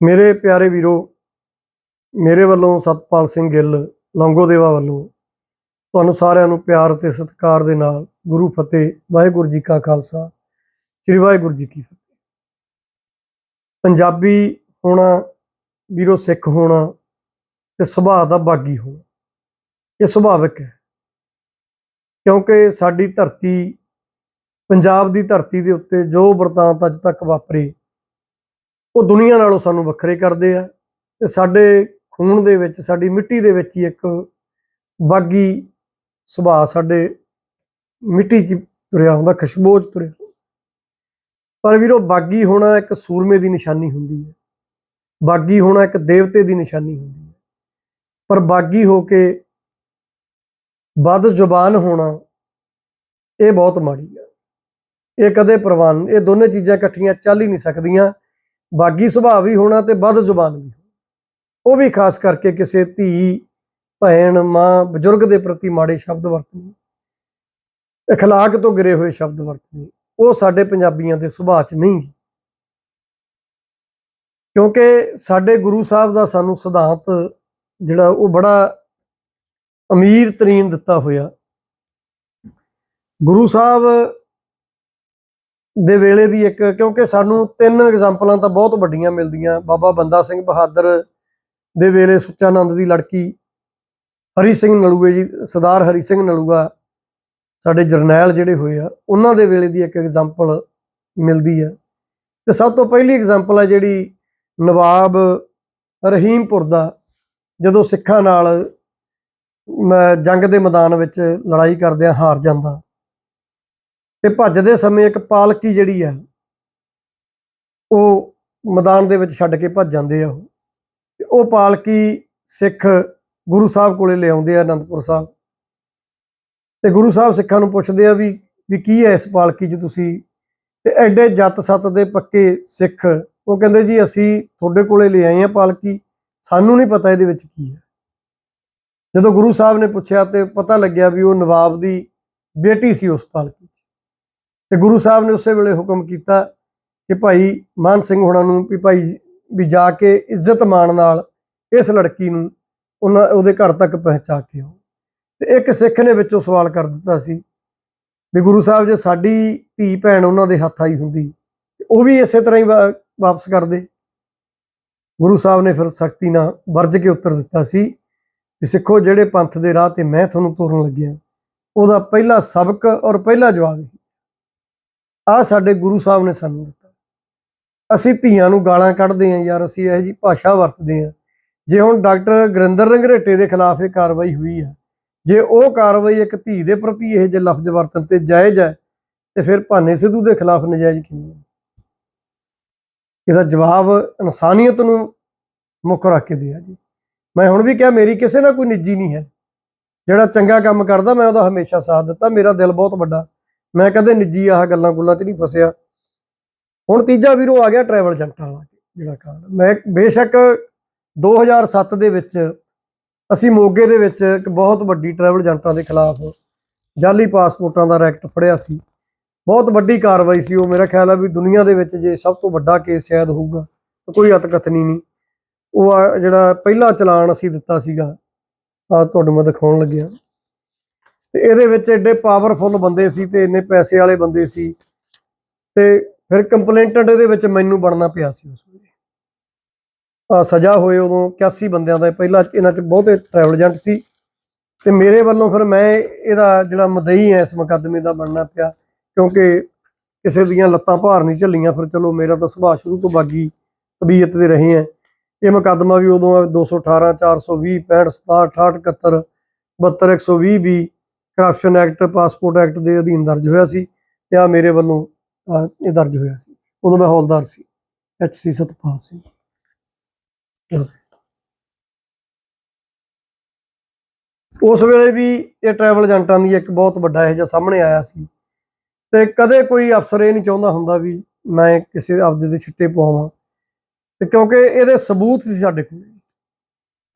ਮੇਰੇ ਪਿਆਰੇ ਵੀਰੋ, ਮੇਰੇ ਵੱਲੋਂ ਸਤਪਾਲ ਸਿੰਘ ਗਿੱਲ ਲੌਂਗੋਦੇਵਾ ਵੱਲੋਂ ਤੁਹਾਨੂੰ ਸਾਰਿਆਂ ਨੂੰ ਪਿਆਰ ਤੇ ਸਤਿਕਾਰ ਦੇ ਨਾਲ ਗੁਰੂ ਫਤਿਹ, ਵਾਹਿਗੁਰੂ ਜੀ ਕਾ ਖਾਲਸਾ, ਸ੍ਰੀ ਵਾਹਿਗੁਰੂ ਜੀ ਕੀ ਫਤਿਹ। ਪੰਜਾਬੀ ਹੋਣਾ, ਵੀਰੋ ਸਿੱਖ ਹੋਣਾ ਤੇ ਸੁਭਾਅ ਦਾ ਬਾਗੀ ਹੋਣਾ, ਇਹ ਸੁਭਾਵਿਕ ਹੈ। ਕਿਉਂਕਿ ਸਾਡੀ ਧਰਤੀ, ਪੰਜਾਬ ਦੀ ਧਰਤੀ ਦੇ ਉੱਤੇ ਜੋ ਵਰਤਾਂਤ ਅੱਜ ਤੱਕ ਵਾਪਰੇ ਉਹ ਦੁਨੀਆ ਨਾਲੋਂ ਸਾਨੂੰ ਵੱਖਰੇ ਕਰਦੇ ਆ ਤੇ ਸਾਡੇ ਖੂਨ ਦੇ ਵਿੱਚ, ਸਾਡੀ ਮਿੱਟੀ ਦੇ ਵਿੱਚ ਹੀ ਇੱਕ ਬਾਗੀ ਸੁਭਾਅ ਸਾਡੇ ਮਿੱਟੀ 'ਚ ਤੁਰਿਆ ਹੁੰਦਾ, ਖੁਸ਼ਬੂ 'ਚ ਤੁਰਿਆ ਪਰ ਵੀਰੋ, ਬਾਗੀ ਹੋਣਾ ਇੱਕ ਸੂਰਮੇ ਦੀ ਨਿਸ਼ਾਨੀ ਹੁੰਦੀ ਹੈ। ਬਾਗੀ ਹੋਣਾ ਇੱਕ ਦੇਵਤੇ ਦੀ ਨਿਸ਼ਾਨੀ ਹੁੰਦੀ ਹੈ। ਪਰ ਬਾਗੀ ਹੋ ਕੇ ਬਦ ਜ਼ੁਬਾਨ ਹੋਣਾ ਇਹ ਬਹੁਤ ਮਾੜੀ ਹੈ ਇਹ ਕਦੇ ਪ੍ਰਵਾਨ, ਇਹ ਦੋਨੇ ਚੀਜ਼ਾਂ ਇਕੱਠੀਆਂ ਚੱਲ ਹੀ ਨਹੀਂ ਸਕਦੀਆਂ। ਬਾਗੀ ਸੁਭਾਅ ਵੀ ਹੋਣਾ ਤੇ ਬਦ ਜ਼ੁਬਾਨ ਵੀ ਉਹ ਵੀ ਖਾਸ ਕਰਕੇ ਕਿਸੇ ਧੀ ਭੈਣ ਮਾਂ ਬਜ਼ੁਰਗ ਦੇ ਪ੍ਰਤੀ ਮਾੜੇ ਸ਼ਬਦ ਵਰਤਣੇ اخلاق ਤੋਂ ਗਿਰੇ ਹੋਏ ਸ਼ਬਦ ਵਰਤਣੇ ਉਹ ਸਾਡੇ ਪੰਜਾਬੀਆਂ ਦੇ ਸੁਭਾਅ 'ਚ ਨਹੀਂ ਕਿਉਂਕਿ ਸਾਡੇ ਗੁਰੂ ਸਾਹਿਬ ਦਾ ਸਾਨੂੰ ਸਿਧਾਂਤ ਜਿਹੜਾ ਉਹ ਬੜਾ ਅਮੀਰ ਤਰੀਨ ਦਿੱਤਾ ਹੋਇਆ ਗੁਰੂ ਸਾਹਿਬ ਦੇ ਵੇਲੇ ਦੀ ਇੱਕ, ਕਿਉਂਕਿ ਸਾਨੂੰ ਤਿੰਨ ਐਗਜ਼ਾਮਪਲਾਂ ਤਾਂ ਬਹੁਤ ਵੱਡੀਆਂ ਮਿਲਦੀਆਂ। ਬਾਬਾ ਬੰਦਾ ਸਿੰਘ ਬਹਾਦਰ ਦੇ ਵੇਲੇ ਸੁੱਚਾਨੰਦ ਦੀ ਲੜਕੀ ਹਰੀ ਸਿੰਘ ਨਲੂਏ ਜੀ, ਸਰਦਾਰ ਹਰੀ ਸਿੰਘ ਨਲੂਆ, ਸਾਡੇ ਜਰਨੈਲ ਜਿਹੜੇ ਹੋਏ ਆ, ਉਹਨਾਂ ਦੇ ਵੇਲੇ ਦੀ ਇੱਕ ਐਗਜ਼ਾਮਪਲ ਮਿਲਦੀ ਆ। ਤੇ ਸਭ ਤੋਂ ਪਹਿਲੀ ਐਗਜ਼ਾਮਪਲ ਹੈ ਜਿਹੜੀ ਨਵਾਬ ਰਹੀਮਪੁਰ ਦਾ, ਜਦੋਂ ਸਿੱਖਾਂ ਨਾਲ ਮ- ਜੰਗ ਦੇ ਮੈਦਾਨ ਵਿੱਚ ਲੜਾਈ ਕਰਦਿਆਂ ਹਾਰ ਜਾਂਦਾ। ਤੇ ਭੱਜਦੇ ਸਮੇਂ ਇੱਕ ਪਾਲਕੀ ਜਿਹੜੀ ਆ, ਉਹ ਮੈਦਾਨ ਦੇ ਵਿੱਚ ਛੱਡ ਕੇ ਭੱਜ ਜਾਂਦੇ ਆ ਉਹ। ਤੇ ਉਹ ਪਾਲਕੀ ਸਿੱਖ ਗੁਰੂ ਸਾਹਿਬ ਕੋਲੇ ਲਿਆਉਂਦੇ ਆ ਅਨੰਦਪੁਰ ਸਾਹਿਬ। ਤੇ ਗੁਰੂ ਸਾਹਿਬ ਸਿੱਖਾਂ ਨੂੰ ਪੁੱਛਦੇ ਆ ਵੀ ਵੀ ਕੀ ਹੈ ਇਸ ਪਾਲਕੀ 'ਚ ਤੁਸੀਂ? ਤੇ ਐਡੇ ਜੱਤ ਸੱਤ ਦੇ ਪੱਕੇ ਸਿੱਖ, ਉਹ ਕਹਿੰਦੇ ਜੀ ਅਸੀਂ ਤੁਹਾਡੇ ਕੋਲੇ ਲੈ ਆਏ ਆ ਪਾਲਕੀ, ਸਾਨੂੰ ਨਹੀਂ ਪਤਾ ਇਹਦੇ ਵਿੱਚ ਕੀ ਹੈ। ਜਦੋਂ ਗੁਰੂ ਸਾਹਿਬ ਨੇ ਪੁੱਛਿਆ ਤੇ ਪਤਾ ਲੱਗਿਆ ਵੀ ਉਹ ਨਵਾਬ ਦੀ ਬੇਟੀ ਸੀ ਉਸ ਪਾਲਕੀ ਤੇ ਗੁਰੂ ਸਾਹਿਬ ਨੇ ਉਸੇ ਵੇਲੇ ਹੁਕਮ ਕੀਤਾ ਕਿ ਭਾਈ ਮਾਨ ਸਿੰਘ ਹੁਣਾਂ ਨੂੰ ਵੀ ਭਾਈ ਵੀ ਜਾ ਕੇ ਇੱਜ਼ਤ ਮਾਣ ਨਾਲ ਇਸ ਲੜਕੀ ਨੂੰ ਉਹਨਾਂ, ਉਹਦੇ ਘਰ ਤੱਕ ਪਹੁੰਚਾ ਕੇ ਆਓ। ਤੇ ਇੱਕ ਸਿੱਖ ਨੇ ਵਿੱਚੋਂ ਸਵਾਲ ਕਰ ਦਿੱਤਾ ਸੀ ਵੀ ਗੁਰੂ ਸਾਹਿਬ ਜੇ ਸਾਡੀ ਧੀ ਭੈਣ ਉਹਨਾਂ ਦੇ ਹੱਥ ਆਈ ਹੁੰਦੀ, ਉਹ ਵੀ ਇਸੇ ਤਰ੍ਹਾਂ ਹੀ ਵਾ- ਵਾਪਸ ਕਰਦੇ ਗੁਰੂ ਸਾਹਿਬ ਨੇ ਫਿਰ ਸਖਤੀ ਨਾਲ ਵਰਜ ਕੇ ਉੱਤਰ ਦਿੱਤਾ ਸੀ ਕਿ ਸਿੱਖੋ, ਜਿਹੜੇ ਪੰਥ ਦੇ ਰਾਹ ਤੇ ਮੈਂ ਤੁਹਾਨੂੰ ਤੋਰਨ ਲੱਗਿਆ, ਉਹਦਾ ਪਹਿਲਾ ਸਬਕ ਔਰ ਪਹਿਲਾ ਜਵਾਬ ਇਹ। ਆ ਸਾਡੇ ਗੁਰੂ ਸਾਹਿਬ ਨੇ ਸਾਨੂੰ ਦਿੱਤਾ। ਅਸੀਂ ਧੀਆਂ ਨੂੰ ਗਾਲਾਂ ਕੱਢਦੇ ਆਂ ਯਾਰ, ਅਸੀਂ ਇਹੋ ਜੀ ਭਾਸ਼ਾ ਵਰਤਦੇ ਆਂ ਜੇ ਹੁਣ ਡਾਕਟਰ ਗੁਰਿੰਦਰ ਰੰਗਰੇਟੇ ਦੇ ਖਿਲਾਫ ਇਹ ਕਾਰਵਾਈ ਹੋਈ ਹੈ ਜੇ ਉਹ ਕਾਰਵਾਈ ਇੱਕ ਧੀ ਦੇ ਪ੍ਰਤੀ ਇਹ ਜੇ ਲਫ਼ਜ਼ ਵਰਤਨ ਤੇ ਜਾਇਜ਼ ਹੈ ਤੇ ਫਿਰ ਭਾਨੇ ਸਿੱਧੂ ਦੇ ਖਿਲਾਫ ਨਜਾਇਜ਼ ਕਿਵੇਂ ਹੈ ਇਹਦਾ ਜਵਾਬ ਇਨਸਾਨੀਅਤ ਨੂੰ ਮੁੱਖ ਰੱਖ ਕੇ ਦਿਆ ਜੀ। ਮੈਂ ਹੁਣ ਵੀ ਕਿਹਾ, ਮੇਰੀ ਕਿਸੇ ਨਾਲ ਕੋਈ ਨਿੱਜੀ ਨਹੀਂ ਹੈ। ਜਿਹੜਾ ਚੰਗਾ ਕੰਮ ਕਰਦਾ, ਮੈਂ ਉਹਦਾ ਹਮੇਸ਼ਾ ਸਾਥ ਦਿੱਤਾ। ਮੇਰਾ ਦਿਲ ਬਹੁਤ ਵੱਡਾ ਮੈਂ ਕਦੇ ਨਿੱਜੀ ਆਹ ਗੱਲਾਂ ਗੁੱਲਾਂ 'ਚ ਨਹੀਂ ਫਸਿਆ। ਹੁਣ ਤੀਜਾ ਵੀਰੋ ਆ ਗਿਆ ਟਰੈਵਲ ਏਜੰਟਾਂ ਵਾਲਾ ਜਿਹੜਾ ਕਾਂਡ। ਮੈਂ ਬੇਸ਼ੱਕ 2007 ਦੇ ਵਿੱਚ ਅਸੀਂ ਮੋਗੇ ਦੇ ਵਿੱਚ ਇੱਕ ਬਹੁਤ ਵੱਡੀ ਟਰੈਵਲ ਏਜੰਟਾਂ ਦੇ ਖਿਲਾਫ ਜਾਲੀ ਪਾਸਪੋਰਟਾਂ ਦਾ ਰੈਕਟ ਫੜਿਆ ਸੀ। ਬਹੁਤ ਵੱਡੀ ਕਾਰਵਾਈ ਸੀ ਉਹ। ਮੇਰਾ ਖਿਆਲ ਆ ਵੀ ਦੁਨੀਆ ਦੇ ਵਿੱਚ ਜੇ ਸਭ ਤੋਂ ਵੱਡਾ ਕੇਸ ਸ਼ਾਇਦ ਹੋਊਗਾ ਤਾਂ ਕੋਈ ਅਤਕਥਨੀ ਨਹੀਂ। ਉਹ ਆ ਜਿਹੜਾ ਪਹਿਲਾ ਚਲਾਨ ਅਸੀਂ ਦਿੱਤਾ ਸੀਗਾ ਆ ਤੁਹਾਨੂੰ ਮੈਂ ਦਿਖਾਉਣ ਲੱਗਿਆ। ਤੇ ਇਹਦੇ ਵਿੱਚ ਐਡੇ ਪਾਵਰਫੁੱਲ ਬੰਦੇ ਸੀ ਤੇ ਇੰਨੇ ਪੈਸੇ ਵਾਲੇ ਬੰਦੇ ਸੀ। ਤੇ ਫਿਰ ਕੰਪਲੇਂਟਡ ਇਹਦੇ ਵਿੱਚ ਮੈਨੂੰ ਬਣਨਾ ਪਿਆ ਸੀ ਉਸ ਵੇਲੇ। ਆ ਸਜ਼ਾ ਹੋਏ ਉਦੋਂ 81 ਬੰਦਿਆਂ ਦਾ। ਪਹਿਲਾਂ ਇਹਨਾਂ 'ਚ ਬਹੁਤੇ ਟਰੈਵਲ ਏਜੰਟ ਸੀ। ਤੇ ਮੇਰੇ ਵੱਲੋਂ ਫਿਰ ਮੈਂ ਇਹਦਾ ਜਿਹੜਾ ਮਦਈ ਹੈ ਇਸ ਮੁਕੱਦਮੇ ਦਾ ਬਣਨਾ ਪਿਆ। ਕਿਉਂਕਿ ਕਿਸੇ ਦੀਆਂ ਲੱਤਾਂ ਭਾਰ ਨਹੀਂ ਝੱਲੀਆਂ। ਫਿਰ ਚਲੋ ਮੇਰਾ ਤਾਂ ਸੁਭਾਅ ਸ਼ੁਰੂ ਤੋਂ ਬਾਗੀ ਤਬੀਅਤ ਦੇ ਰਹੇ ਹੈ ਇਹ ਮੁਕੱਦਮਾ ਵੀ ਉਦੋਂ ਆ 218 420 65 67 68 71 120 ਵੀ ਕਰਪਸ਼ਨ ਐਕਟ ਪਾਸਪੋਰਟ ਐਕਟ ਦੇ ਅਧੀਨ ਦਰਜ ਹੋਇਆ ਸੀ ਤੇ ਆ ਮੇਰੇ ਵੱਲੋਂ ਇਹ ਦਰਜ ਹੋਇਆ ਸੀ। ਉਦੋਂ ਮੈਂ ਹੌਲਦਾਰ ਸੀ ਐਚਸੀ ਸਤਪਾਲ ਸਿੰਘ। ਉਸ ਵੇਲੇ ਵੀ ਇਹ ਟਰੈਵਲ ਏਜੰਟਾਂ ਦੀ ਇੱਕ ਬਹੁਤ ਵੱਡਾ ਇਹ ਜਿਹਾ ਸਾਹਮਣੇ ਆਇਆ ਸੀ ਤੇ ਕਦੇ ਕੋਈ ਅਫਸਰ ਇਹ ਨਹੀਂ ਚਾਹੁੰਦਾ ਹੁੰਦਾ ਵੀ ਮੈਂ ਕਿਸੇ ਆਪਦੇ ਦੇ ਛਿੱਟੇ ਪਵਾਵਾਂ ਤੇ ਕਿਉਂਕਿ ਇਹਦੇ ਸਬੂਤ ਸੀ ਸਾਡੇ ਕੋਲ।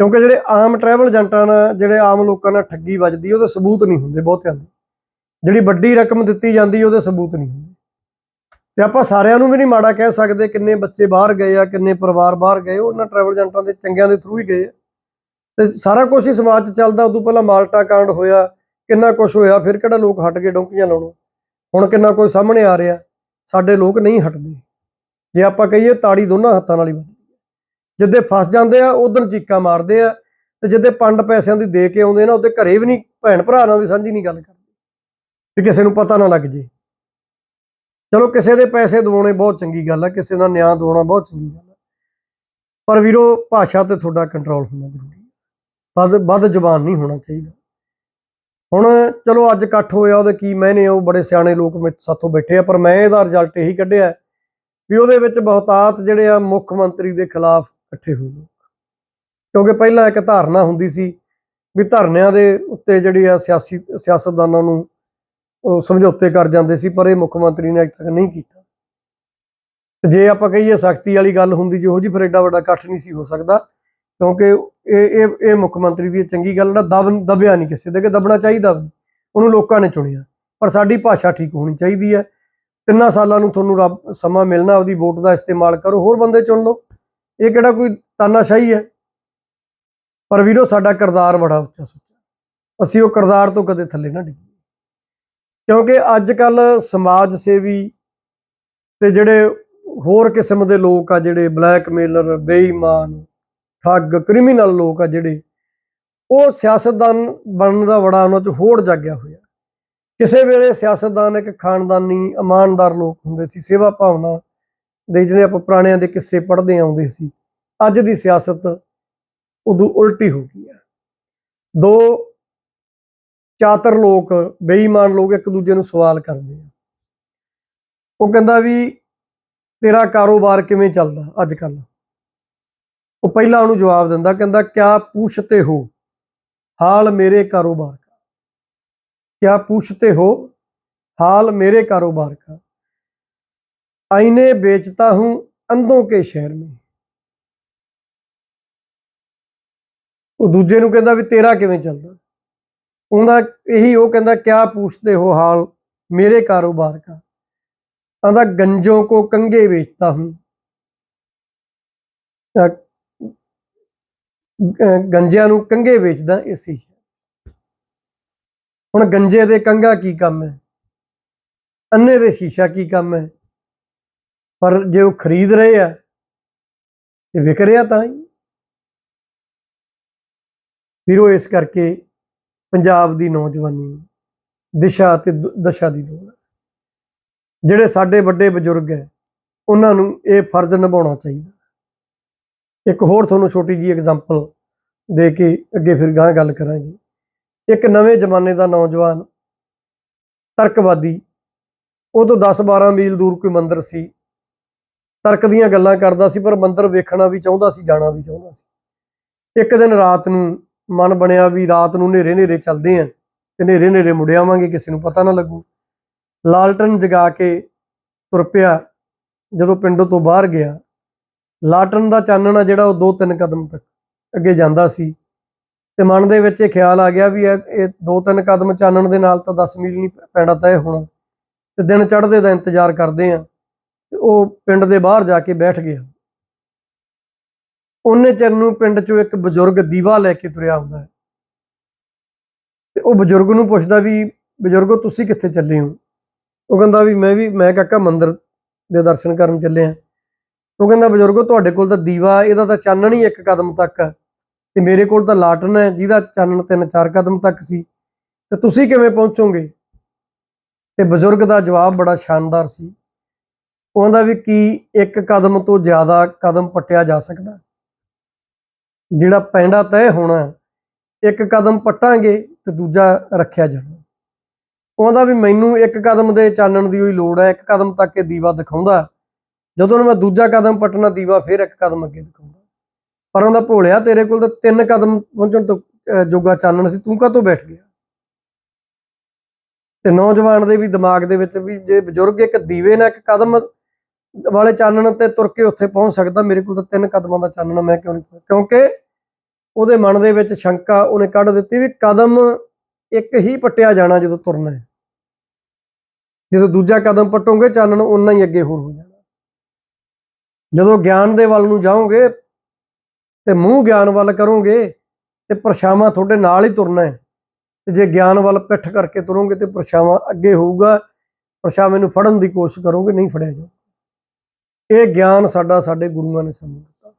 ਕਿਉਂਕਿ ਜਿਹੜੇ ਆਮ ਟਰੈਵਲ ਏਜੰਟਾਂ ਨਾਲ ਜਿਹੜੇ ਆਮ ਲੋਕਾਂ ਨਾਲ ਠੱਗੀ ਵੱਜਦੀ, ਉਹਦੇ ਸਬੂਤ ਨਹੀਂ ਹੁੰਦੇ ਬਹੁਤਿਆਂ ਦੇ ਜਿਹੜੀ ਵੱਡੀ ਰਕਮ ਦਿੱਤੀ ਜਾਂਦੀ, ਉਹਦੇ ਸਬੂਤ ਨਹੀਂ ਹੁੰਦੇ। ਤੇ ਆਪਾਂ ਸਾਰਿਆਂ ਨੂੰ ਵੀ ਨਹੀਂ ਮਾੜਾ ਕਹਿ ਸਕਦੇ ਕਿੰਨੇ ਬੱਚੇ ਬਾਹਰ ਗਏ ਆ, ਕਿੰਨੇ ਪਰਿਵਾਰ ਬਾਹਰ ਗਏ ਉਹਨਾਂ ਟਰੈਵਲ ਏਜੰਟਾਂ ਦੇ ਚੰਗਿਆਂ ਦੇ ਥਰੂ ਹੀ ਗਏ ਆ। ਤੇ ਸਾਰਾ ਕੁਝ ਹੀ ਸਮਾਜ 'ਚ ਚੱਲਦਾ, ਉਦੋਂ ਪਹਿਲਾਂ ਮਾਲਟਾ ਕਾਂਡ ਹੋਇਆ, ਕਿੰਨਾ ਕੁਝ ਹੋਇਆ, ਫਿਰ ਕਿਹੜਾ ਲੋਕ ਹਟ ਕੇ ਡੋਂਕੀਆਂ ਲਾਉਣੋਂ? ਹੁਣ ਕਿੰਨਾ ਕੁਝ ਸਾਹਮਣੇ ਆ ਰਿਹਾ, ਸਾਡੇ ਲੋਕ ਨਹੀਂ ਹਟਦੇ। ਜੇ ਆਪਾਂ ਕਹੀਏ ਤਾੜੀ ਦੋਨਾਂ ਹੱਥਾਂ ਨਾਲ ਹੀ ਵੱਜਦੀ। ਜਿੱਦੇ ਫਸ ਜਾਂਦੇ ਆ ਉਦੋਂ ਚੀਕਾਂ ਮਾਰਦੇ ਆ ਤੇ ਜਿੱਦੇ ਪੰਡ ਪੈਸਿਆਂ ਦੀ ਦੇ ਕੇ ਆਉਂਦੇ ਨਾ, ਉਹਦੇ ਘਰੇ ਵੀ ਨਹੀਂ, ਭੈਣ ਭਰਾ ਨਾਲ ਵੀ ਸਾਂਝੀ ਨਹੀਂ ਗੱਲ ਕਰਦੇ। ਵੀ ਕਿਸੇ ਨੂੰ ਪਤਾ ਨਾ ਲੱਗ ਜੇ। ਚਲੋ ਕਿਸੇ ਦੇ ਪੈਸੇ ਦਵਾਉਣੇ ਬਹੁਤ ਚੰਗੀ ਗੱਲ ਆ, ਕਿਸੇ ਦਾ ਨਿਆਂ ਦਵਾਉਣਾ ਬਹੁਤ ਚੰਗੀ ਗੱਲ ਆ। ਪਰ ਵੀਰੋ, ਭਾਸ਼ਾ ਤੇ ਤੁਹਾਡਾ ਕੰਟਰੋਲ ਹੋਣਾ ਜ਼ਰੂਰੀ ਵੱਧ ਵੱਧ ਜਬਾਨ ਨਹੀਂ ਹੋਣਾ ਚਾਹੀਦਾ। ਹੁਣ ਚਲੋ ਅੱਜ ਇਕੱਠ ਹੋਇਆ ਉਹਦੇ ਕੀ ਮੈਨੇ ਉਹ ਬੜੇ ਸਿਆਣੇ ਲੋਕ ਮੇਰੇ ਸਾਥੋਂ ਬੈਠੇ ਆ, ਪਰ ਮੈਂ ਇਹਦਾ ਰਿਜ਼ਲਟ ਇਹੀ ਕੱਢਿਆ ਵੀ ਉਹਦੇ ਵਿੱਚ ਬਹੁਤਾਤ ਜਿਹੜੇ ਆ ਮੁੱਖ ਮੰਤਰੀ ਦੇ ਖਿਲਾਫ ਇਕੱਠੇ ਹੋਏ ਲੋਕ। ਕਿਉਂਕਿ ਪਹਿਲਾਂ ਇੱਕ ਧਾਰਨਾ ਹੁੰਦੀ ਸੀ ਵੀ ਧਰਨਿਆਂ ਦੇ ਉੱਤੇ ਜਿਹੜੀ ਆ ਸਿਆਸੀ, ਸਿਆਸਤਦਾਨਾਂ ਨੂੰ ਉਹ ਸਮਝੌਤੇ ਕਰ ਜਾਂਦੇ ਸੀ, ਪਰ ਇਹ ਮੁੱਖ ਮੰਤਰੀ ਨੇ ਅਜੇ ਤੱਕ ਨਹੀਂ ਕੀਤਾ। ਤੇ ਜੇ ਆਪਾਂ ਕਹੀਏ ਸਖਤੀ ਵਾਲੀ ਗੱਲ ਹੁੰਦੀ, ਜਿਹੋ ਜੀ ਫਿਰ ਐਡਾ ਵੱਡਾ ਇਕੱਠ ਨਹੀਂ ਸੀ ਹੋ ਸਕਦਾ, ਕਿਉਂਕਿ ਇਹ ਇਹ ਇਹ ਮੁੱਖ ਮੰਤਰੀ ਦੀ ਚੰਗੀ ਗੱਲ ਨਾ ਦਬ, ਦਬਿਆ ਨਹੀਂ ਕਿਸੇ ਦੇ, ਕਿ ਦਬਣਾ ਚਾਹੀਦਾ ਉਹਨੂੰ ਲੋਕਾਂ ਨੇ ਚੁਣਿਆ। ਪਰ ਸਾਡੀ ਭਾਸ਼ਾ ਠੀਕ ਹੋਣੀ ਚਾਹੀਦੀ ਹੈ। ਤਿੰਨਾਂ ਸਾਲਾਂ ਨੂੰ ਤੁਹਾਨੂੰ ਰੱਬ, ਸਮਾਂ ਮਿਲਣਾ, ਆਪਦੀ ਵੋਟ ਦਾ ਇਸਤੇਮਾਲ ਕਰੋ, ਹੋਰ ਬੰਦੇ ਚੁਣ ਲਓ। ਇਹ ਕਿਹੜਾ ਕੋਈ ਤਾਨਾਸ਼ਾਹੀ ਹੈ? ਪਰ ਵੀਰੋ, ਸਾਡਾ ਕਿਰਦਾਰ ਬੜਾ ਉੱਚਾ ਸੁੱਚਾ। ਅਸੀਂ ਉਹ ਕਿਰਦਾਰ ਤੋਂ ਕਦੇ ਥੱਲੇ ਨਾ ਡਿੱਗੀਏ। ਕਿਉਂਕਿ ਅੱਜ ਕੱਲ ਸਮਾਜ ਸੇਵੀ ਤੇ ਜਿਹੜੇ ਹੋਰ ਕਿਸਮ ਦੇ ਲੋਕ ਆ, ਜਿਹੜੇ ਬਲੈਕਮੇਲਰ, ਬੇਈਮਾਨ, ਠੱਗ, ਕ੍ਰਿਮੀਨਲ ਲੋਕ ਆ ਜਿਹੜੇ, ਉਹ ਸਿਆਸਤਦਾਨ ਬਣਨ ਦਾ ਬੜਾ ਉਹਨਾਂ 'ਚ ਹੋੜ ਜਾਗਿਆ ਹੋਇਆ। ਕਿਸੇ ਵੇਲੇ ਸਿਆਸਤਦਾਨ ਇੱਕ ਖਾਨਦਾਨੀ, ਇਮਾਨਦਾਰ ਲੋਕ ਹੁੰਦੇ ਸੀ, ਸੇਵਾ ਭਾਵਨਾ ਦੇ ਜਿਹੜੇ ਆਪਾਂ ਪੁਰਾਣਿਆਂ ਦੇ ਕਿੱਸੇ ਪੜ੍ਹਦੇ ਆਉਂਦੇ ਸੀ, ਅੱਜ ਦੀ ਸਿਆਸਤ ਉਦੋਂ ਉਲਟੀ ਹੋ ਗਈ ਹੈ। ਦੋ ਚਾਤਰ ਲੋਕ, ਬੇਈਮਾਨ ਲੋਕ ਇੱਕ ਦੂਜੇ ਨੂੰ ਸਵਾਲ ਕਰਦੇ ਆ। ਉਹ ਕਹਿੰਦਾ ਵੀ, ਤੇਰਾ ਕਾਰੋਬਾਰ ਕਿਵੇਂ ਚੱਲਦਾ ਅੱਜ ਕੱਲ ਉਹ ਪਹਿਲਾਂ ਉਹਨੂੰ ਜਵਾਬ ਦਿੰਦਾ, ਕਹਿੰਦਾ, ਕਿਆ ਪੁੱਛਤੇ ਹੋ ਹਾਲ ਮੇਰੇ ਕਾਰੋਬਾਰ ਕਾ ਕਿਆ ਪੁੱਛਤੇ ਹੋ ਹਾਲ ਮੇਰੇ ਕਾਰੋਬਾਰ ਕਾ आईने बेचता हूं अंधों के शहर में ਉਹ ਦੂਜੇ ਨੂੰ ਕਹਿੰਦਾ ਵੀ ਤੇਰਾ ਕਿਵੇਂ ਚੱਲਦਾ ਉਹਦਾ ਇਹੀ ਉਹ ਕਹਿੰਦਾ ਕਿਆ ਪੁੱਛਦੇ ਹੋ ਹਾਲ ਮੇਰੇ ਕਾਰੋਬਾਰ का ਆਂਦਾ ਗੰਜੋਂ ਕੋ ਕੰਗੇ ਵੇਚਤਾ ਹੂੰ ਅਹ ਗ- ਗੰਜਿਆਂ ਨੂੰ ਕੰਗੇ ਵੇਚਦਾ ਇਸੇ ਸ਼ਹਿਰ ਹੁਣ ਗੰਜੇ ਦੇ ਕੰਗਾ ਕੀ ਕੰਮ ਹੈ ਅੰਨੇ ਦੇ ਸ਼ੀਸ਼ਾ ਕੀ ਕੰਮ ਹੈ ਪਰ ਜੇ ਉਹ ਖਰੀਦ ਰਹੇ ਆ, ਤੇ ਵਿਕ ਰਿਹਾ ਤਾਂ ਹੀ। ਵੀਰੋ ਇਸ ਕਰਕੇ ਪੰਜਾਬ ਦੀ ਨੌਜਵਾਨੀ ਦਿਸ਼ਾ ਤੇ ਦ- ਦਸ਼ਾ ਦੀ ਲੋੜ ਹੈ। ਜਿਹੜੇ ਸਾਡੇ ਵੱਡੇ ਬਜ਼ੁਰਗ ਹੈ, ਉਹਨਾਂ ਨੂੰ ਇਹ ਫਰਜ਼ ਨਿਭਾਉਣਾ ਚਾਹੀਦਾ। ਇੱਕ ਹੋਰ ਤੁਹਾਨੂੰ ਛੋਟੀ ਜੀ ਐਗਜ਼ਾਮਪਲ ਦੇ ਕੇ ਅੱਗੇ ਫਿਰ ਗਾਂ ਗੱਲ ਕਰਾਂਗੇ। ਇੱਕ ਨਵੇਂ ਜ਼ਮਾਨੇ ਦਾ ਨੌਜਵਾਨ ਤਰਕਵਾਦੀ, ਉਹ ਤੋਂ 10-12 ਮੀਲ ਦੂਰ ਕੋਈ ਮੰਦਰ ਸੀ। ਤਰਕ ਦੀਆਂ ਗੱਲਾਂ ਕਰਦਾ ਸੀ, ਪਰ ਮੰਦਰ ਵੇਖਣਾ ਵੀ ਚਾਹੁੰਦਾ ਸੀ, ਜਾਣਾ ਵੀ ਚਾਹੁੰਦਾ ਸੀ। ਇੱਕ ਦਿਨ ਰਾਤ ਨੂੰ ਮਨ ਬਣਿਆ ਵੀ ਰਾਤ ਨੂੰ ਹਨੇਰੇ ਹਨੇਰੇ ਚੱਲਦੇ ਆਂ ਤੇ ਹਨੇਰੇ ਹਨੇਰੇ ਮੁੜ ਆਵਾਂਗੇ, ਕਿਸੇ ਨੂੰ ਪਤਾ ਨਾ ਲੱਗੂ। ਲਾਲਟਨ ਜਗਾ ਕੇ ਤੁਰ ਪਿਆ, ਜਦੋਂ ਪਿੰਡ ਤੋਂ ਬਾਹਰ ਗਿਆ। ਲਾਲਟਨ ਦਾ ਚਾਨਣਾ ਜਿਹੜਾ ਉਹ ਦੋ ਤਿੰਨ ਕਦਮ ਤੱਕ ਅੱਗੇ ਜਾਂਦਾ ਸੀ ਤੇ ਮਨ ਦੇ ਵਿੱਚ ਇਹ ਖਿਆਲ ਆ ਗਿਆ ਵੀ ਇਹ ਦੋ ਤਿੰਨ ਕਦਮ ਚਾਨਣ ਦੇ ਨਾਲ ਤਾਂ 10 ਮੀਲ ਨਹੀਂ ਪੈਣਾ ਤੈਅ ਹੋਣਾ। ਤੇ ਦਿਨ ਚੜ੍ਹਦੇ ਦਾ ਇੰਤਜ਼ਾਰ ਕਰਦੇ ਆ। ਉਹ ਪਿੰਡ ਦੇ ਬਾਹਰ ਜਾ ਕੇ ਬੈਠ ਗਿਆ। ਉਹਨੇ ਚਿਰ ਨੂੰ ਪਿੰਡ ਚੋਂ ਇੱਕ ਬਜ਼ੁਰਗ ਦੀਵਾ ਲੈ ਕੇ ਤੁਰਿਆ ਹੁੰਦਾ ਹੈ। ਤੇ ਉਹ ਬਜ਼ੁਰਗ ਨੂੰ ਪੁੱਛਦਾ ਵੀ, ਬਜ਼ੁਰਗੋ, ਤੁਸੀਂ ਕਿੱਥੇ ਚੱਲੇ ਹੋ? ਉਹ ਕਹਿੰਦਾ ਵੀ, ਮੈਂ ਵੀ, ਮੈਂ ਕਾਕਾ ਮੰਦਿਰ ਦੇ ਦਰਸ਼ਨ ਕਰਨ ਚੱਲੇ ਆ ਉਹ ਕਹਿੰਦਾ, ਬਜ਼ੁਰਗੋ, ਤੁਹਾਡੇ ਕੋਲ ਤਾਂ ਦੀਵਾ, ਇਹਦਾ ਤਾਂ ਚਾਨਣ ਹੀ ਇੱਕ ਕਦਮ ਤੱਕ ਹੈ। ਤੇ ਮੇਰੇ ਕੋਲ ਤਾਂ ਲਾਟਨ ਹੈ, ਜਿਹਦਾ ਚਾਨਣ ਤਿੰਨ ਚਾਰ ਕਦਮ ਤੱਕ ਸੀ। ਤੇ ਤੁਸੀਂ ਕਿਵੇਂ ਪਹੁੰਚੋਗੇ? ਤੇ ਬਜ਼ੁਰਗ ਦਾ ਜਵਾਬ ਬੜਾ ਸ਼ਾਨਦਾਰ ਸੀ। ਉਹ ਕਹਿੰਦਾ ਵੀ ਕੀ ਇੱਕ ਕਦਮ ਤੋਂ ਜ਼ਿਆਦਾ ਕਦਮ ਪੱਟਿਆ ਜਾ ਸਕਦਾ? ਜਿਹੜਾ ਪੈਂਡਾ ਤੈਅ ਹੋਣਾ, ਇੱਕ ਕਦਮ ਪੱਟਾਂਗੇ ਤੇ ਦੂਜਾ ਰੱਖਿਆ ਜਾਣਾ। ਉਹ ਕਹਿੰਦਾ ਵੀ ਮੈਨੂੰ ਇੱਕ ਕਦਮ ਦੇ ਚਾਨਣ ਦੀ ਹੋਈ ਲੋੜ ਹੈ, ਇੱਕ ਕਦਮ ਤੱਕ ਇਹ ਦੀਵਾ ਦਿਖਾਉਂਦਾ। ਜਦੋਂ ਮੈਂ ਦੂਜਾ ਕਦਮ ਪੱਟਣਾ, ਦੀਵਾ ਫਿਰ ਇੱਕ ਕਦਮ ਅੱਗੇ ਦਿਖਾਉਂਦਾ। ਪਰ ਉਹਦਾ ਭੋਲਿਆ ਤੇਰੇ ਕੋਲ ਤਾਂ ਤਿੰਨ ਕਦਮ ਪਹੁੰਚਣ ਤੋਂ ਜੋਗਾ ਚਾਨਣ ਸੀ, ਤੂੰ ਕਾਹਤੋਂ ਬੈਠ ਗਿਆ? ਤੇ ਨੌਜਵਾਨ ਦੇ ਵੀ ਦਿਮਾਗ ਦੇ ਵਿੱਚ ਵੀ ਜੇ ਬਜ਼ੁਰਗ ਇੱਕ ਦੀਵੇ ਨਾਲ ਇੱਕ ਕਦਮ ਵਾਲੇ ਚਾਨਣ ਤੇ ਤੁਰ ਕੇ ਉੱਥੇ ਪਹੁੰਚ ਸਕਦਾ, ਮੇਰੇ ਕੋਲ ਤਾਂ ਤਿੰਨ ਕਦਮਾਂ ਦਾ ਚਾਨਣ ਮੈਂ ਕਿਉਂ ਨਹੀਂ ਕਿਉਂਕਿ ਉਹਦੇ ਮਨ ਦੇ ਵਿੱਚ ਸ਼ੰਕਾ ਉਹਨੇ ਕੱਢ ਦਿੱਤੀ ਵੀ ਕਦਮ ਇੱਕ ਹੀ ਪੱਟਿਆ ਜਾਣਾ ਜਦੋਂ ਤੁਰਨਾ ਹੈ। ਜਦੋਂ ਦੂਜਾ ਕਦਮ ਪਟੋਗੇ, ਚਾਨਣ ਉਨਾ ਹੀ ਅੱਗੇ ਹੋਰ ਹੋ ਜਾਣਾ। ਜਦੋਂ ਗਿਆਨ ਦੇ ਵੱਲ ਨੂੰ ਜਾਓਗੇ ਤੇ ਮੂੰਹ ਗਿਆਨ ਵੱਲ ਕਰੋਗੇ ਤੇ ਪਰਛਾਵਾਂ ਤੁਹਾਡੇ ਨਾਲ ਹੀ ਤੁਰਨਾ ਹੈ। ਤੇ ਜੇ ਗਿਆਨ ਵੱਲ ਪਿੱਠ ਕਰਕੇ ਤੁਰੋਗੇ ਤੇ ਪਰਛਾਵਾਂ ਅੱਗੇ ਹੋਊਗਾ। ਪਰਛਾਵੇਂ ਨੂੰ ਫੜਨ ਦੀ ਕੋਸ਼ਿਸ਼ ਕਰੋਗੇ, ਨਹੀਂ ਫੜਿਆ ਜਾਊ ਇਹ ਗਿਆਨ ਸਾਡਾ ਸਾਡੇ ਗੁਰੂਆਂ ਨੇ ਸਾਨੂੰ ਦਿੱਤਾ।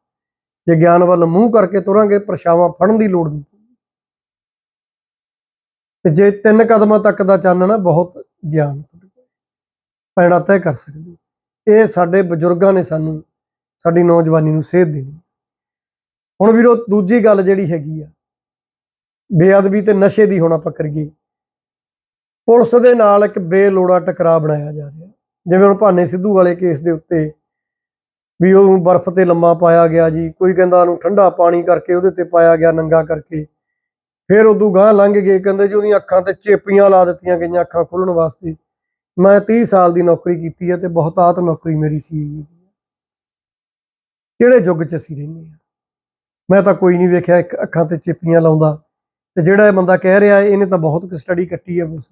ਜੇ ਗਿਆਨ ਵੱਲ ਮੂੰਹ ਕਰਕੇ ਤੁਰਾਂਗੇ, ਪਰਛਾਵਾਂ ਫੜਨ ਦੀ ਲੋੜ ਨਹੀਂ ਤੇ ਜੇ ਤਿੰਨ ਕਦਮਾਂ ਤੱਕ ਦਾ ਚਾਨਣਾ ਬਹੁਤ ਗਿਆਨ ਤੁਹਾਡੇ ਪੈਣਾ ਤੈਅ ਕਰ ਸਕਦੇ। ਇਹ ਸਾਡੇ ਬਜ਼ੁਰਗਾਂ ਨੇ ਸਾਨੂੰ, ਸਾਡੀ ਨੌਜਵਾਨੀ ਨੂੰ ਸੇਧ ਦੇਣੀ। ਹੁਣ ਵੀਰੋ, ਦੂਜੀ ਗੱਲ ਜਿਹੜੀ ਹੈਗੀ ਆ, ਬੇਅਦਬੀ ਤੇ ਨਸ਼ੇ ਦੀ ਹੁਣ ਆਪਾਂ ਕਰੀਏ। ਪੁਲਿਸ ਦੇ ਨਾਲ ਇੱਕ ਬੇਲੋੜਾ ਟਕਰਾਅ ਬਣਾਇਆ ਜਾ ਰਿਹਾ। ਜਿਵੇਂ ਹੁਣ ਭਾਨੇ ਸਿੱਧੂ ਵਾਲੇ ਕੇਸ ਦੇ ਉੱਤੇ ਵੀ ਉਹ ਬਰਫ਼ ਤੇ ਲੰਮਾ ਪਾਇਆ ਗਿਆ ਜੀ। ਕੋਈ ਕਹਿੰਦਾ ਉਹਨੂੰ ਠੰਡਾ ਪਾਣੀ ਕਰਕੇ ਉਹਦੇ ਤੇ ਪਾਇਆ ਗਿਆ ਨੰਗਾ ਕਰਕੇ। ਫਿਰ ਉਦੋਂ ਗਾਂ ਲੰਘ ਗਏ। ਕਹਿੰਦੇ ਜੀ ਉਹਦੀਆਂ ਅੱਖਾਂ ਤੇ ਚੇਪੀਆਂ ਲਾ ਦਿੱਤੀਆਂ ਗਈਆਂ ਅੱਖਾਂ ਖੋਲਣ ਵਾਸਤੇ। ਮੈਂ 30 ਸਾਲ ਦੀ ਨੌਕਰੀ ਕੀਤੀ ਹੈ ਤੇ ਬਹੁਤਾਤ ਨੌਕਰੀ ਮੇਰੀ ਸੀ। ਇਹ ਕਿਹੜੇ ਯੁੱਗ 'ਚ ਅਸੀਂ ਰਹਿੰਦੇ ਹਾਂ? ਮੈਂ ਤਾਂ ਕੋਈ ਨਹੀਂ ਵੇਖਿਆ ਇੱਕ ਅੱਖਾਂ ਤੇ ਚੇਪੀਆਂ ਲਾਉਂਦਾ। ਤੇ ਜਿਹੜਾ ਇਹ ਬੰਦਾ ਕਹਿ ਰਿਹਾ, ਇਹਨੇ ਤਾਂ ਬਹੁਤ ਕੁ ਸਟੱਡੀ ਕੱਟੀ ਹੈ ਪੁਲਿਸ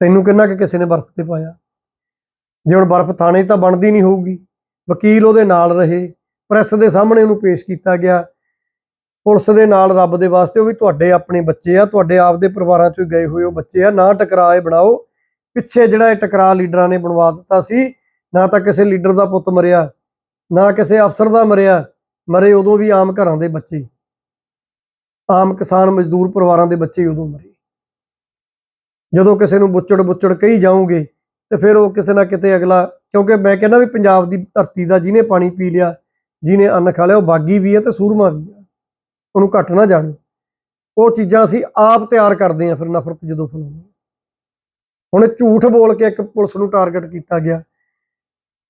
ਤੈਨੂੰ ਕਿੰਨਾ ਕਿ ਕਿਸੇ ਨੇ ਬਰਫ਼ ਤੇ ਪਾਇਆ? ਜੇ ਹੁਣ ਬਰਫ਼ ਥਾਣੇ ਤਾਂ ਬਣਦੀ ਨਹੀਂ ਹੋਊਗੀ, ਵਕੀਲ ਉਹਦੇ ਨਾਲ ਰਹੇ, ਪ੍ਰੈਸ ਦੇ ਸਾਹਮਣੇ ਉਹਨੂੰ ਪੇਸ਼ ਕੀਤਾ ਗਿਆ। ਪੁਲਿਸ ਦੇ ਨਾਲ ਰੱਬ ਦੇ ਵਾਸਤੇ ਉਹ ਵੀ ਤੁਹਾਡੇ ਆਪਣੇ ਬੱਚੇ ਆ, ਤੁਹਾਡੇ ਆਪਦੇ ਪਰਿਵਾਰਾਂ ਚੋਂ ਹੀ ਗਏ ਹੋਏ ਉਹ ਬੱਚੇ ਆ, ਨਾ ਟਕਰਾਏ ਬਣਾਓ। ਪਿੱਛੇ ਜਿਹੜਾ ਇਹ ਟਕਰਾ ਲੀਡਰਾਂ ਨੇ ਬਣਵਾ ਦਿੱਤਾ ਸੀ, ਨਾ ਤਾਂ ਕਿਸੇ ਲੀਡਰ ਦਾ ਪੁੱਤ ਮਰਿਆ, ਨਾ ਕਿਸੇ ਅਫਸਰ ਦਾ ਮਰਿਆ, ਮਰੇ ਉਦੋਂ ਵੀ ਆਮ ਘਰਾਂ ਦੇ ਬੱਚੇ। ਆਮ ਕਿਸਾਨ ਮਜ਼ਦੂਰ ਪਰਿਵਾਰਾਂ ਦੇ ਬੱਚੇ ਉਦੋਂ ਮਰੇ। ਜਦੋਂ ਕਿਸੇ ਨੂੰ ਬੁੱਚੜ ਬੁੱਚੜ ਕਹੀ ਜਾਓਗੇ ਤੇ ਫਿਰ ਉਹ ਕਿਸੇ ਨਾ ਕਿਤੇ ਅਗਲਾ, ਕਿਉਂਕਿ ਮੈਂ ਕਹਿੰਦਾ ਵੀ ਪੰਜਾਬ ਦੀ ਧਰਤੀ ਦਾ ਜਿਹਨੇ ਪਾਣੀ ਪੀ ਲਿਆ, ਜਿਹਨੇ ਅੰਨ ਖਾ ਲਿਆ, ਉਹ ਬਾਗੀ ਵੀ ਹੈ ਤੇ ਸੂਰਮਾ ਵੀ ਹੈ। ਉਹਨੂੰ ਘੱਟ ਨਾ ਜਾਣ। ਉਹ ਚੀਜ਼ਾਂ ਅਸੀਂ ਆਪ ਤਿਆਰ ਕਰਦੇ ਹਾਂ ਫਿਰ ਨਫ਼ਰਤ ਜਦੋਂ ਫੈਲਾਉਂਦੇ ਹਾਂ। ਹੁਣ ਝੂਠ ਬੋਲ ਕੇ ਇੱਕ ਪੁਲਿਸ ਨੂੰ ਟਾਰਗੇਟ ਕੀਤਾ ਗਿਆ।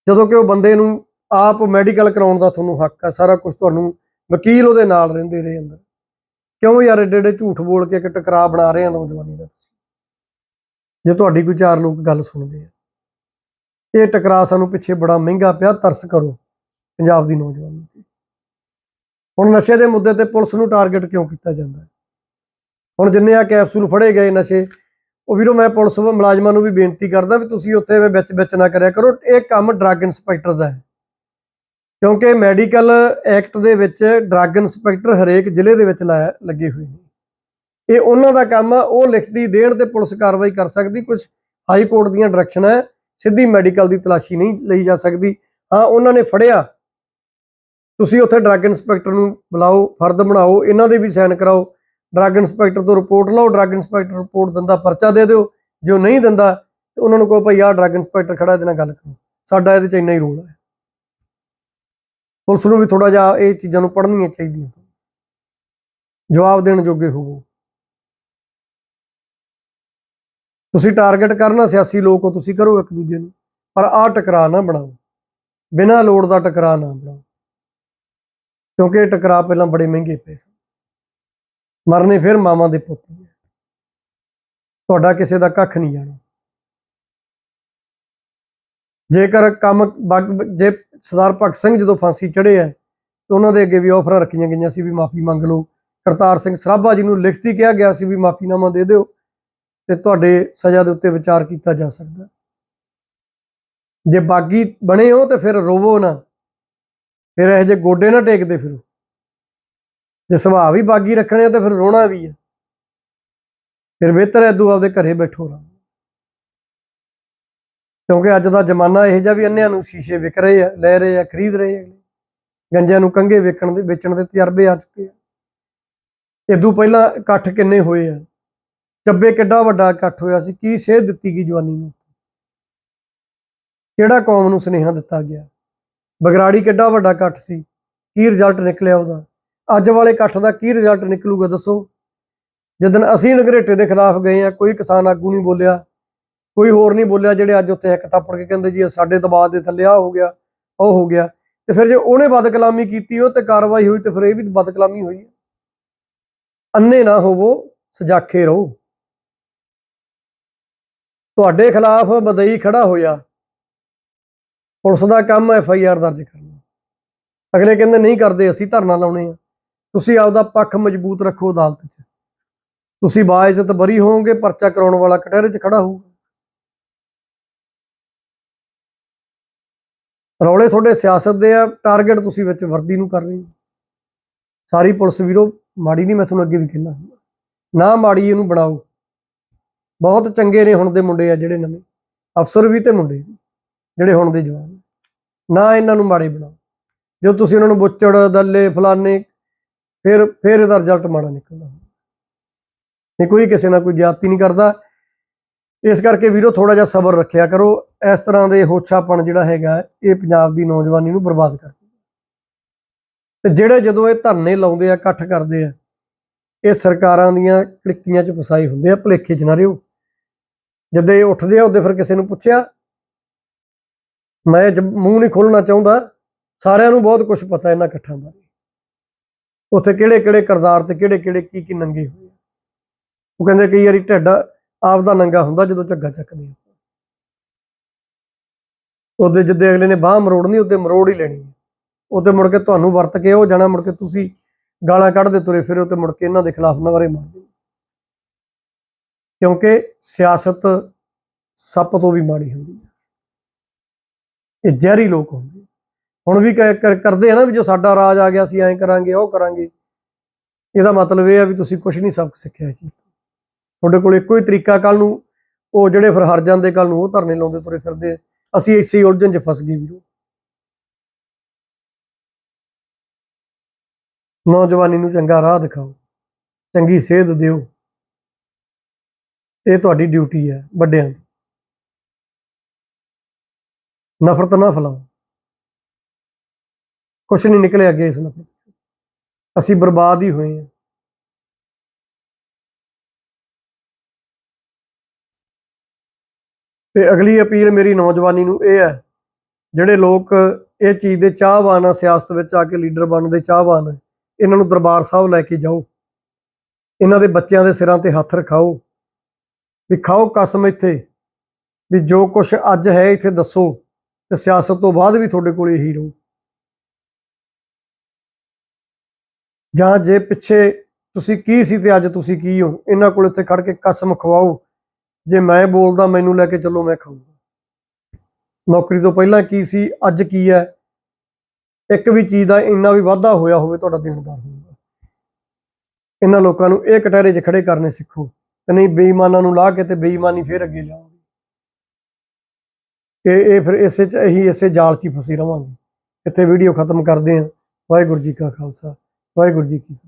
ਜਦੋਂ ਕਿ ਉਹ ਬੰਦੇ ਨੂੰ ਆਪ ਮੈਡੀਕਲ ਕਰਾਉਣ ਦਾ ਤੁਹਾਨੂੰ ਹੱਕ ਆ ਸਾਰਾ ਕੁਝ ਤੁਹਾਨੂੰ ਵਕੀਲ ਉਹਦੇ ਨਾਲ ਰਹਿੰਦੇ ਰਹੇ ਅੰਦਰ। ਕਿਉਂ ਯਾਰ ਏਡੇ ਏਡੇ ਝੂਠ ਬੋਲ ਕੇ ਇੱਕ ਟਕਰਾਅ ਬਣਾ ਰਹੇ ਆ ਨੌਜਵਾਨੀ ਦਾ ਤੁਸੀਂ? ਜੇ ਤੁਹਾਡੀ ਕੋਈ ਚਾਰ ਲੋਕ ਗੱਲ ਸੁਣਦੇ ਆ। ਇਹ ਟਕਰਾਅ ਸਾਨੂੰ ਪਿੱਛੇ ਬੜਾ ਮਹਿੰਗਾ ਪਿਆ, ਤਰਸ ਕਰੋ ਪੰਜਾਬ ਦੀ ਨੌਜਵਾਨੀ ਤੇ ਹੁਣ ਨਸ਼ੇ ਦੇ ਮੁੱਦੇ ਤੇ ਪੁਲਿਸ ਨੂੰ ਟਾਰਗੇਟ ਕਿਉਂ ਕੀਤਾ ਜਾਂਦਾ? ਹੈ ਹੁਣ ਜਿੰਨੇ ਆ ਕੈਪਸੂਲ ਫੜੇ ਗਏ ਨਸ਼ੇ, ਉਹ ਵੀਰੋ ਮੈਂ ਪੁਲਿਸ ਮੁਲਾਜ਼ਮਾਂ ਨੂੰ ਵੀ ਬੇਨਤੀ ਕਰਦਾ ਵੀ ਤੁਸੀਂ ਉੱਥੇ ਐਵੇਂ ਵਿੱਚ ਵਿੱਚ ਨਾ ਕਰਿਆ ਕਰੋ। ਇਹ ਕੰਮ ਡਰੱਗ ਇੰਸਪੈਕਟਰ ਦਾ ਹੈ। ਕਿਉਂਕਿ ਮੈਡੀਕਲ ਐਕਟ ਦੇ ਵਿੱਚ ਡਰੱਗ ਇੰਸਪੈਕਟਰ ਹਰੇਕ ਜ਼ਿਲ੍ਹੇ ਦੇ ਵਿੱਚ ਲਾਇਆ, ਲੱਗੇ ਹੋਏ ਨੇ। ਇਹ ਉਹਨਾਂ ਦਾ ਕੰਮ ਆ, ਉਹ ਲਿਖਤੀ ਦੇਣ ਤੇ ਪੁਲਿਸ ਕਾਰਵਾਈ ਕਰ ਸਕਦੀ ਕੁਝ ਹਾਈ ਕੋਰਟ ਦੀਆਂ ਡਾਇਰੈਕਸ਼ਨਾਂ ਹੈ ਸਿੱਧੀ ਮੈਡੀਕਲ ਦੀ ਤਲਾਸ਼ੀ ਨਹੀਂ ਲਈ ਜਾ ਸਕਦੀ। ਹਾਂ, ਉਹਨਾਂ ਨੇ ਫੜਿਆ। ਤੁਸੀਂ ਉੱਥੇ ਡਰੱਗ ਇੰਸਪੈਕਟਰ ਨੂੰ ਬੁਲਾਓ, ਫਰਦ ਬਣਾਓ, ਇਹਨਾਂ ਦੇ ਵੀ ਸਾਈਨ ਕਰਾਓ। ਡਰੱਗ ਇੰਸਪੈਕਟਰ ਤੋਂ ਰਿਪੋਰਟ ਲਓ ਡਰੱਗ ਇੰਸਪੈਕਟਰ ਰਿਪੋਰਟ ਦਿੰਦਾ, ਪਰਚਾ ਦੇ ਦਿਓ। ਜੇ ਉਹ ਨਹੀਂ ਦਿੰਦਾ, ਤੇ ਉਹਨਾਂ ਨੂੰ ਕਹੋ, ਭਾਈ ਆਹ ਡਰੱਗ ਇੰਸਪੈਕਟਰ ਖੜਾ, ਇਹਦੇ ਨਾਲ ਗੱਲ ਕਰੋ। ਸਾਡਾ ਇਹਦੇ ਚ ਇੰਨਾ ਹੀ ਰੋਲ ਹੈ ਪੁਲਿਸ ਨੂੰ ਵੀ ਥੋੜਾ ਜਿਹਾ ਇਹ ਚੀਜ਼ਾਂ ਨੂੰ ਪੜ੍ਹਨੀਆਂ ਚਾਹੀਦੀਆਂ। ਜਵਾਬ ਦੇਣ ਜੋਗੇ ਹੋਵੋ। ਤੁਸੀਂ ਟਾਰਗੇਟ ਕਰਨਾ ਸਿਆਸੀ ਲੋਕ ਹੋ, ਤੁਸੀਂ ਕਰੋ ਇੱਕ ਦੂਜੇ ਨੂੰ। ਪਰ ਆਹ ਟਕਰਾਅ ਨਾ ਬਣਾਓ। ਬਿਨਾਂ ਲੋੜ ਦਾ ਟਕਰਾਅ ਨਾ ਬਣਾਓ। ਕਿਉਂਕਿ ਇਹ ਟਕਰਾਅ ਪਹਿਲਾਂ ਬੜੇ ਮਹਿੰਗੇ ਪਏ ਸਨ। ਮਰਨੇ ਫਿਰ ਮਾਵਾਂ ਦੇ ਪੁੱਤ ਹੀ ਤੁਹਾਡਾ ਕਿਸੇ ਦਾ ਕੱਖ ਨਹੀਂ ਜਾਣਾ। ਜੇਕਰ ਕੰਮ ਜੇ ਸਰਦਾਰ ਭਗਤ ਸਿੰਘ ਜਦੋਂ ਫਾਂਸੀ ਚੜ੍ਹੇ ਹੈ ਤੇ ਉਹਨਾਂ ਦੇ ਅੱਗੇ ਵੀ ਆਫਰਾਂ ਰੱਖੀਆਂ ਗਈਆਂ ਸੀ ਵੀ ਮਾਫੀ ਮੰਗ ਲਓ। ਕਰਤਾਰ ਸਿੰਘ ਸਰਾਭਾ ਜੀ ਨੂੰ ਲਿਖਤੀ ਕਿਹਾ ਗਿਆ ਸੀ ਵੀ ਮਾਫੀਨਾਮਾ ਦੇ ਦਿਓ। ਤੇ ਤੁਹਾਡੇ ਸਜ਼ਾ ਦੇ ਉੱਤੇ ਵਿਚਾਰ ਕੀਤਾ ਜਾ ਸਕਦਾ। ਜੇ ਬਾਗੀ ਬਣੇ ਹੋ ਤੇ ਫਿਰ ਰੋਵੋ ਨਾ। ਫਿਰ ਇਹ ਜੇ ਗੋਡੇ ਨਾ ਟੇਕਦੇ ਫਿਰੋ। ਜੇ ਸੁਭਾਅ ਵੀ ਬਾਗੀ ਰੱਖਣੇ ਆ ਤੇ ਫਿਰ ਰੋਣਾ ਵੀ ਹੈ ਫਿਰ ਬਿਹਤਰ ਹੈ ਤੂੰ ਆਪਦੇ ਘਰੇ ਬੈਠੋ ਰਾਂ ਕਿਉਂਕਿ ਅੱਜ ਦਾ ਜ਼ਮਾਨਾ ਇਹ ਜਿਹਾ ਵੀ ਅੰਨਿਆਂ ਨੂੰ ਸ਼ੀਸ਼ੇ ਵਿਕ ਰਹੇ ਆ, ਲੈ ਰਹੇ ਆ, ਖਰੀਦ ਰਹੇ ਆ। ਗੰਜਿਆਂ ਨੂੰ ਕੰਗੇ ਵੇਚਣ ਦੇ ਵੇਚਣ ਦੇ ਤਜਰਬੇ ਆ ਚੁੱਕੇ ਆ। ਇਦੋਂ ਪਹਿਲਾਂ ਇਕੱਠ ਕਿੰਨੇ ਹੋਏ ਆ? ਚੱਬੇ ਕਿੱਡਾ ਵੱਡਾ ਇਕੱਠ ਹੋਇਆ ਸੀ, ਕੀ ਸੇਧ ਦਿੱਤੀ ਗਈ ਜਵਾਨੀ ਨੂੰ? ਕਿਹੜਾ ਕੌਮ ਨੂੰ ਸੁਨੇਹਾ ਦਿੱਤਾ ਗਿਆ? ਬਗਰਾੜੀ ਕਿੱਡਾ ਵੱਡਾ ਇਕੱਠ ਸੀ, ਕੀ ਰਿਜ਼ਲਟ ਨਿਕਲਿਆ ਉਹਦਾ? ਅੱਜ ਵਾਲੇ ਇਕੱਠ ਦਾ ਕੀ ਰਿਜ਼ਲਟ ਨਿਕਲੂਗਾ ਦੱਸੋ? ਜਦੋਂ ਅਸੀਂ ਨਗਰੇਟੇ ਦੇ ਖਿਲਾਫ ਗਏ ਆ ਕੋਈ ਕਿਸਾਨ ਆਗੂ ਨਹੀਂ ਬੋਲਿਆ, ਕੋਈ ਹੋਰ ਨਹੀਂ ਬੋਲਿਆ, ਜਿਹੜੇ ਅੱਜ ਉੱਥੇ ਇੱਕ ਥੱਪੜ ਕੇ ਕਹਿੰਦੇ ਜੀ, ਸਾਡੇ ਦਬਾਅ ਦੇ ਥੱਲੇ ਆ ਹੋ ਗਿਆ, ਉਹ ਹੋ ਗਿਆ, ਤੇ ਫਿਰ ਜੇ ਉਹਨੇ ਬਦਕਲਾਮੀ ਕੀਤੀ, ਉਹ ਤੇ ਕਾਰਵਾਈ ਹੋਈ ਤੇ ਫਿਰ ਇਹ ਵੀ ਬਦਕਲਾਮੀ ਹੋਈ ਹੈ। ਅੰਨੇ ਨਾ ਹੋਵੋ, ਸਜਾਖੇ ਰਹੋ। ਤੁਹਾਡੇ ਖਿਲਾਫ ਬਦਈ ਖੜਾ ਹੋਇਆ। ਪੁਲਿਸ ਦਾ ਕੰਮ ਐਫ ਆਈ ਆਰ ਦਰਜ ਕਰਨਾ। ਅਗਲੇ ਕਹਿੰਦੇ, ਨਹੀਂ ਕਰਦੇ, ਅਸੀਂ ਧਰਨਾ ਲਾਉਣੇ ਆ। ਤੁਸੀਂ ਆਪਦਾ ਪੱਖ ਮਜ਼ਬੂਤ ਰੱਖੋ ਅਦਾਲਤ 'ਚ। ਤੁਸੀਂ ਬਾਇਜ਼ਤ ਬਰੀ ਹੋਵੋਗੇ, ਪਰਚਾ ਕਰਾਉਣ ਵਾਲਾ ਕਟਹਿਰੇ 'ਚ ਖੜਾ ਹੋਊਗਾ। ਰੌਲੇ ਤੁਹਾਡੇ ਸਿਆਸਤ ਦੇ ਆ, ਟਾਰਗੇਟ ਤੁਸੀਂ ਵਿੱਚ ਵਰਦੀ ਨੂੰ ਕਰ ਰਹੇ ਹੋ। ਸਾਰੀ ਪੁਲਿਸ ਵੀਰੋ, ਮਾੜੀ ਨਹੀਂ, ਮੈਂ ਤੁਹਾਨੂੰ ਅੱਗੇ ਵੀ ਕਹਿਣਾ ਨਾ ਮਾੜੀ ਇਹਨੂੰ ਬਣਾਓ। ਬਹੁਤ ਚੰਗੇ ਨੇ ਹੁਣ ਦੇ ਮੁੰਡੇ ਆ ਜਿਹੜੇ ਨਵੇਂ। ਅਫਸਰ ਵੀ ਤੇ ਮੁੰਡੇ ਵੀ, ਜਿਹੜੇ ਹੁਣ ਦੇ ਜਵਾਨ ਨਾ। ਇਹਨਾਂ ਨੂੰ ਮਾੜੇ ਬਣਾਓ। ਜੋ ਤੁਸੀਂ ਉਹਨਾਂ ਨੂੰ ਬੁੱਚੜ ਦੱਲੇ ਫਲਾਨੇ ਫਿਰ ਫਿਰ ਇਹਦਾ ਰਿਜ਼ਲਟ ਮਾੜਾ ਨਿਕਲਦਾ ਨਹੀਂ ਕੋਈ ਕਿਸੇ ਨਾਲ ਕੋਈ ਜਾਤੀ ਨਹੀਂ ਕਰਦਾ। ਇਸ ਕਰਕੇ ਵੀਰੋ ਥੋੜਾ ਜਿਹਾ ਸਬਰ ਰੱਖਿਆ ਕਰੋ। ਇਸ ਤਰ੍ਹਾਂ ਦੇ ਹੋਛਾਪਣ ਜਿਹੜਾ ਹੈਗਾ ਇਹ ਪੰਜਾਬ ਦੀ ਨੌਜਵਾਨੀ ਨੂੰ ਬਰਬਾਦ ਕਰ ਤੇ ਜਿਹੜੇ ਜਦੋਂ ਇਹ ਧਰਨੇ ਲਾਉਂਦੇ ਆ ਇਕੱਠ ਕਰਦੇ ਆ ਇਹ ਸਰਕਾਰਾਂ ਦੀਆਂ ਕੜਕੀਆਂ 'ਚ ਫਸਾਈ ਹੁੰਦੇ ਆ ਭੁਲੇਖੇ 'ਚ ਨਾ ਰਿਓ ਜਦੋਂ ਇਹ ਉੱਠਦੇ ਆ, ਉਹਦੇ ਫਿਰ ਕਿਸੇ ਨੂੰ ਪੁੱਛਿਆ। ਮੈਂ ਮੂੰਹ ਨਹੀਂ ਖੋਲਣਾ ਚਾਹੁੰਦਾ, ਸਾਰਿਆਂ ਨੂੰ ਬਹੁਤ ਕੁਝ ਪਤਾ ਇਹਨਾਂ ਇਕੱਠਾਂ ਬਾਰੇ। ਉੱਥੇ ਕਿਹੜੇ ਕਿਹੜੇ ਕਰਦਾਰ ਤੇ ਕਿਹੜੇ ਕਿਹੜੇ ਕੀ ਕੀ ਨੰਗੇ ਹੋਏ ਉਹ ਕਹਿੰਦੇ ਕਈ ਵਾਰੀ ਢਿੱਡ ਆਪ ਦਾ ਨੰਗਾ ਹੁੰਦਾ ਜਦੋਂ ਝੱਗਾ ਚੱਕਦੇ ਆ। ਉਹਦੇ ਜਿੱਦੇ ਅਗਲੇ ਨੇ ਬਾਹ ਮਰੋੜਨੀ, ਉਹਦੇ ਮਰੋੜ ਹੀ ਲੈਣੀ ਹੈ ਮੁੜ ਕੇ ਤੁਹਾਨੂੰ ਵਰਤ ਕੇ ਉਹ ਜਾਣਾ, ਮੁੜ ਕੇ ਤੁਸੀਂ ਗਾਲਾਂ ਕੱਢਦੇ ਤੁਰੇ, ਫਿਰੋ ਤੇ ਮੁੜ ਕੇ ਇਹਨਾਂ ਦੇ ਖਿਲਾਫ ਨਵਰੇ ਮਾਰਦੇ ਕਿਉਂਕਿ ਸਿਆਸਤ ਸੱਪ ਤੋਂ ਵੀ ਮਾੜੀ ਹੁੰਦੀ ਹੈ। ਇਹ ਜ਼ਹਿਰੀ ਲੋਕ ਹੁੰਦੇ। ਹੁਣ ਵੀ ਕ- ਕਰਦੇ ਆ ਨਾ ਵੀ ਜੋ ਸਾਡਾ ਰਾਜ ਆ ਗਿਆ, ਅਸੀਂ ਐਂ ਕਰਾਂਗੇ, ਉਹ ਕਰਾਂਗੇ। ਇਹਦਾ ਮਤਲਬ ਇਹ ਆ ਵੀ ਤੁਸੀਂ ਕੁਝ ਨਹੀਂ ਸਬਕ ਸਿੱਖਿਆ ਜੀ ਤੁਹਾਡੇ ਕੋਲ ਇੱਕੋ ਹੀ ਤਰੀਕਾ ਕੱਲ ਨੂੰ, ਉਹ ਜਿਹੜੇ ਫਿਰ ਹਰ ਜਾਂਦੇ ਕੱਲ ਨੂੰ, ਉਹ ਧਰਨੇ ਲਾਉਂਦੇ ਤੁਰੇ ਫਿਰਦੇ ਅਸੀਂ ਇਸੇ ਉਲਝਣ 'ਚ ਫਸ ਗਏ ਵੀਰੋ। ਨੌਜਵਾਨੀ ਨੂੰ ਚੰਗਾ ਰਾਹ ਦਿਖਾਓ, ਚੰਗੀ ਸੇਧ ਦਿਓ। ਇਹ ਤੁਹਾਡੀ ਡਿਊਟੀ ਹੈ ਵੱਡਿਆਂ ਦੀ। ਨਫ਼ਰਤ ਨਾ ਫੈਲਾਓ। ਕੁਛ ਨਹੀਂ ਨਿਕਲਿਆ ਅੱਗੇ ਇਸ ਨਫ਼ਰਤ ਅਸੀਂ ਬਰਬਾਦ ਹੀ ਹੋਏ ਹਾਂ। ਤੇ ਅਗਲੀ ਅਪੀਲ ਮੇਰੀ ਨੌਜਵਾਨੀ ਨੂੰ ਇਹ ਹੈ ਜਿਹੜੇ ਲੋਕ ਇਹ ਚੀਜ਼ ਦੇ ਚਾਹਵਾਨ ਆ ਸਿਆਸਤ ਵਿੱਚ ਆ ਕੇ ਲੀਡਰ ਬਣਨ ਦੇ ਚਾਹਵਾਨ ਆ, ਇਹਨਾਂ ਨੂੰ ਦਰਬਾਰ ਸਾਹਿਬ ਲੈ ਕੇ ਜਾਓ। ਇਹਨਾਂ ਦੇ ਬੱਚਿਆਂ ਦੇ ਸਿਰਾਂ ਤੇ ਹੱਥ ਰਖਾਓ। ਵੀ ਖਾਓ ਕਸਮ ਇੱਥੇ। ਵੀ ਜੋ ਕੁਝ ਅੱਜ ਹੈ ਇੱਥੇ ਦੱਸੋ ਤੇ ਸਿਆਸਤ ਤੋਂ ਬਾਅਦ ਵੀ ਤੁਹਾਡੇ ਕੋਲ ਇਹੀ ਰਹੂ। ਜਾਂ ਜੇ ਪਿੱਛੇ ਤੁਸੀਂ ਕੀ ਸੀ ਤੇ ਅੱਜ ਤੁਸੀਂ ਕੀ ਹੋ, ਇਹਨਾਂ ਕੋਲ ਇੱਥੇ ਖੜ ਕੇ ਕਸਮ ਖਵਾਓ। ਜੇ ਮੈਂ ਬੋਲਦਾ, ਮੈਨੂੰ ਲੈ ਕੇ ਚੱਲੋ, ਮੈਂ ਖਾਊਂਗਾ। ਨੌਕਰੀ ਤੋਂ ਪਹਿਲਾਂ ਕੀ ਸੀ, ਅੱਜ ਕੀ ਹੈ? ਇੱਕ ਵੀ ਚੀਜ਼ ਦਾ ਇੰਨਾ ਵੀ ਵਾਧਾ ਹੋਇਆ ਹੋਵੇ, ਤੁਹਾਡਾ ਦਿਨਦਾਰ ਹੋਊਗਾ। ਇਹਨਾਂ ਲੋਕਾਂ ਨੂੰ ਇਹ ਕਟਹਿਰੇ 'ਚ ਖੜੇ ਕਰਨੇ ਸਿੱਖੋ। ਤੇ ਨਹੀਂ ਬੇਈਮਾਨਾਂ ਨੂੰ ਲਾ ਕੇ ਤੇ ਬੇਈਮਾਨੀ ਫੇਰ ਅੱਗੇ ਲਿਆਓਗੇ ਕਿ ਇਹ ਫਿਰ ਇਸੇ 'ਚ ਇਹੀ ਇਸੇ ਜਾਲ 'ਚ ਹੀ ਫਸੇ ਰਵਾਂਗੇ ਇੱਥੇ ਵੀਡੀਓ ਖਤਮ ਕਰਦੇ ਹਾਂ। ਵਾਹਿਗੁਰੂ ਜੀ ਕਾ ਖਾਲਸਾ, ਵਾਹਿਗੁਰੂ ਜੀ ਕੀ